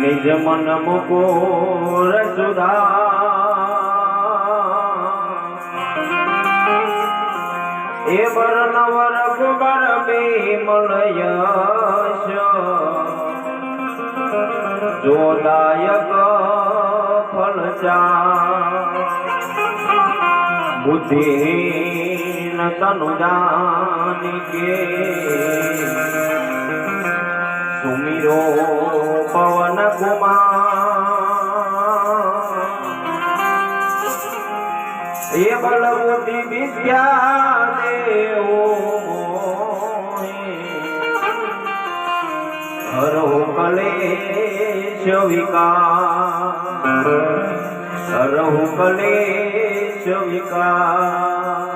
નિજ મન મુકોર સુધા. એ બર નવર કુબર બીમલયશ જોદાયક ફલચા બુદ્ધિ न तनु जान के सुमिरो पवन कुमार। ये बलवती विद्या देव हरो कलेश विकार। हरो कलेश विकार।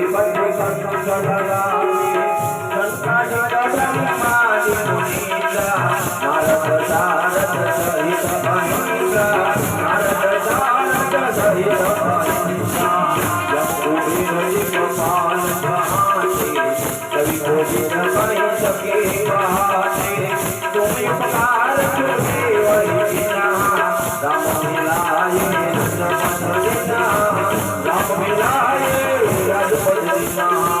कभी कोई न पाई सकेगा तुम्हें उपकार तुझे वही राम मिलाए रस मन राम मिलाए रस बजना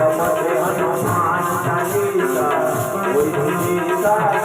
জমতে হনুমান চালিসা ওই ভূমিকা